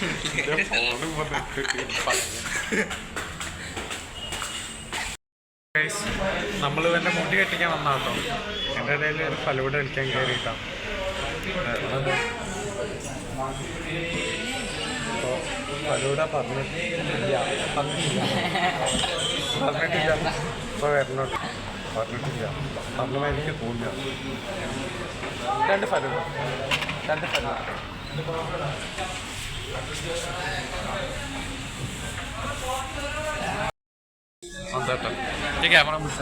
നമ്മൾ തന്നെ മുടി കെട്ടിക്കാൻ വന്നാട്ടോ. എന്റെ ഇടയിൽ ഒരു ഫലൂടെ കളിക്കാൻ കയറിയിട്ടാ ഫലൂടെ പറഞ്ഞിട്ടില്ല. പറഞ്ഞിട്ടില്ല. പറഞ്ഞിട്ടില്ല. ഇപ്പൊ വരണോട്ട് പറഞ്ഞിട്ടില്ല. പറഞ്ഞ എനിക്ക് തോന്നില്ല രണ്ട് ഫലൂട രണ്ട് ഫലൂട ക്യാമറ പിടിച്ച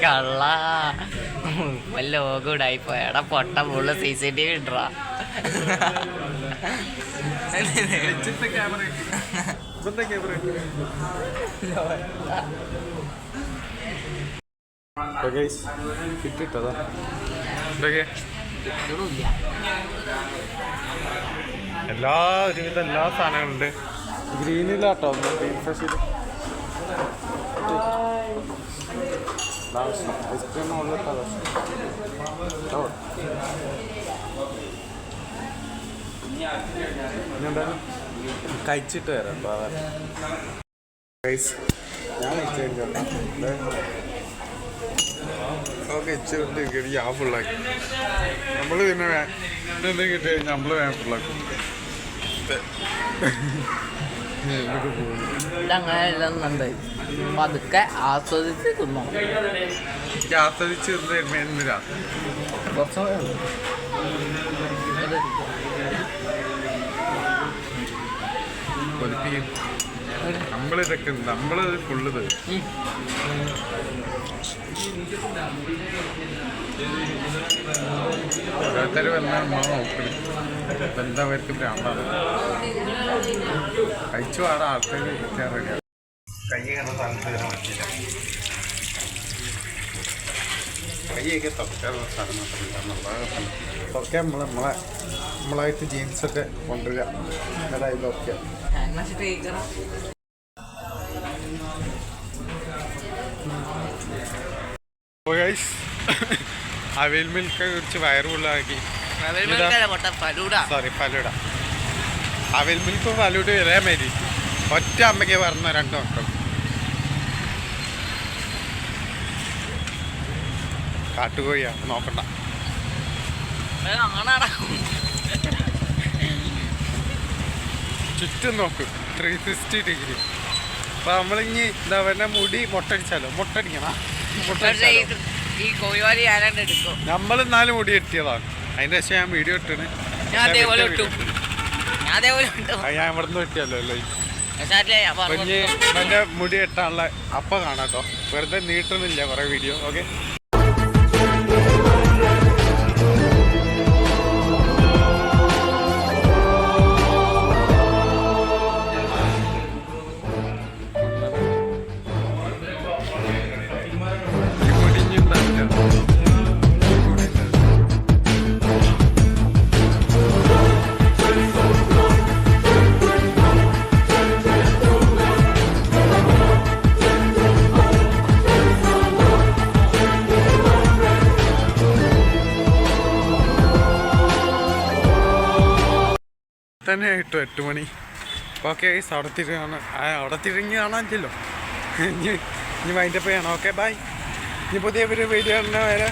കള്ള. ലോകം ഇടായിപ്പോ എടാ പൊട്ട full C C T V ഇട്ടാ ക്യാമറ ക്യാമറ ഇതൊക്കെ എല്ലാ ഒരുവിധ എല്ലാ സാധനങ്ങളുണ്ട്. ഗ്രീനിലാട്ടോ ഒന്ന് ഗ്രീൻ ഫ്രഷ് ഐസ്ക്രീം ഉള്ളിട്ടോ കഴിച്ചിട്ട് വരാം ഞാൻ ഓക്കെ ഇച്ചുകൊണ്ട് കിട്ടി ഞാൻ ഫുള്ളാക്കി നമ്മൾ പിന്നെ എന്തെങ്കിലും കിട്ടി കഴിഞ്ഞാൽ നമ്മൾ വേണം ഫുള്ളാക്കും ഇല്ലെന്നുണ്ട് പതുക്കെ ആസ്വദിച്ച് തിന്നോ എനിക്ക് ആസ്വദിച്ച് കുറച്ച് കൊതിപ്പിക്കും നമ്മളിതൊക്കെ നമ്മൾ ഫുള്ളത്. എന്താ നമ്മളെ നമ്മളായിട്ട് ജീൻസൊക്കെ കൊണ്ടുവരിക അവിൽ മിൽക്ക് കുറിച്ച് വയറുള്ളാക്കി സോറി ഫലൂട അവിൽ മിൽക്കും ഫലൂഡ. ഇതേ മതി ഒറ്റ അമ്മയ്ക്ക് പറഞ്ഞ രണ്ട് മക്കൾ കാട്ടുകോഴിയാണ് നോക്കണ്ട. ചുറ്റും നോക്കും ത്രീ സിക്സ്റ്റി ഡിഗ്രി അപ്പൊ നമ്മളിഞ്ഞി എന്താ പറയുക മുടി മുട്ടടിച്ചാലോ? മുട്ടടിക്കണം. മുട്ടടിച്ചാലോ? ഈ കോഴിവാലി ആരാണ്ട് എടുക്കും. നമ്മൾ നാല് മുടി എത്തിയതാണ് അതിന്റെ ശേഷം ഞാൻ വീഡിയോ ഇട്ടിന്. ഞാൻ അതേപോലെ ഇട്ടു. ഞാൻ അതേപോലെ ഇട്ടു. ഞാൻ ഇവിടുന്ന് വെട്ടിയല്ലോ അല്ലേ? അപ്പൊ എന്റെ മുടി എട്ടാനുള്ള അപ്പ കാണാട്ടോ. വെറുതെ നീട്ടുന്നില്ല കുറെ വീഡിയോ. ഓക്കെ തന്നെ കിട്ടും എട്ട് മണി. അപ്പോൾ ഓക്കെ ഗൈസ് അവിടെ തിരിഞ്ഞ് കാണാൻ അവിടെ തിരിഞ്ഞ് കാണാനില്ലല്ലോ ഇനി ഇനി വൈൻഡപ്പ് ചെയ്യണം. ഓക്കെ ബൈ ഇനി പുതിയ ഒരു വീഡിയോ വരെ